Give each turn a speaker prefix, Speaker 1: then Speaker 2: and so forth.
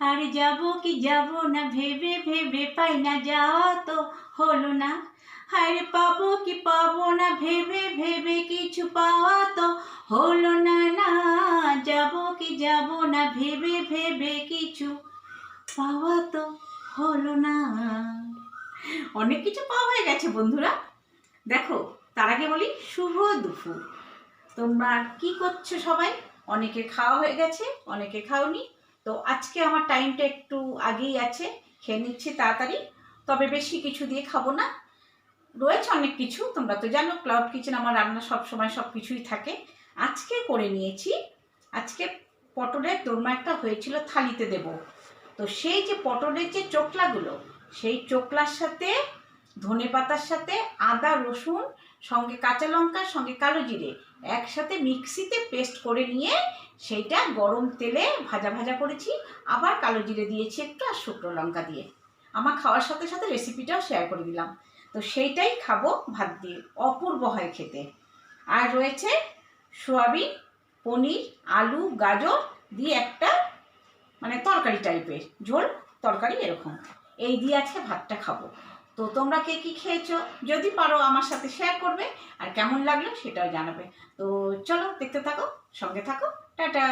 Speaker 1: আর যাব কি যাব না ভেবে ভেবে পাই না যাওয়া তো হলো না আরে পাবো কি পাবো না ভেবে ভেবে কিছু পাওয়া তো হলো না না যাব কি যাব না ভেবে ভেবে কিছু পাওয়া তো হলো না অনেক কিছু পাওয়া হয়ে গেছে বন্ধুরা। দেখো, তার আগে বলি, শুভ দুপুর। তোমরা কি করছ সবাই? অনেকে খাওয়া হয়ে গেছে, অনেকে খাওনি। তো আজকে আমার টাইমটা একটু আগেই আছে, খেয়ে নিচ্ছি তাড়াতাড়ি। তবে বেশি কিছু দিয়ে খাব না। রয়েছে অনেক কিছু, তোমরা তো জানো ক্লাউড কিচেন আমার রান্না সব সময় সব কিছুই থাকে। আজকে করে নিয়েছি, আজকে পটলের দোরমা একটা হয়েছিল থালিতে দেব। তো সেই যে পটলের যে চোকলাগুলো, সেই চোকলার সাথে, ধনে পাতার সাথে, আদা, রসুন, সঙ্গে কাঁচা লঙ্কা, সঙ্গে কালো জিরে, একসাথে মিক্সিতে পেস্ট করে নিয়ে সেইটা গরম তেলে ভাজা ভাজা করেছি, আবার কালো জিরে দিয়েছি একটু আর শুকনো লঙ্কা দিয়ে। আমার খাওয়ার সাথে সাথে রেসিপিটাও শেয়ার করে দিলাম। তো সেইটাই খাব ভাত দিয়ে, অপূর্ব হয় খেতে। আর রয়েছে সোয়াবিন, পনির, আলু, গাজর দিয়ে একটা মানে তরকারি টাইপের ঝোল, তরকারি এরকম। এই দিয়ে আজকে ভাতটা খাব। তো তোমরা কে কী খেয়েছো? যদি পারো আমার সাথে শেয়ার করবে, আর কেমন লাগল সেটাও জানাবে। তো চলো দেখতে থাকো, সঙ্গে থাকো। টাটা।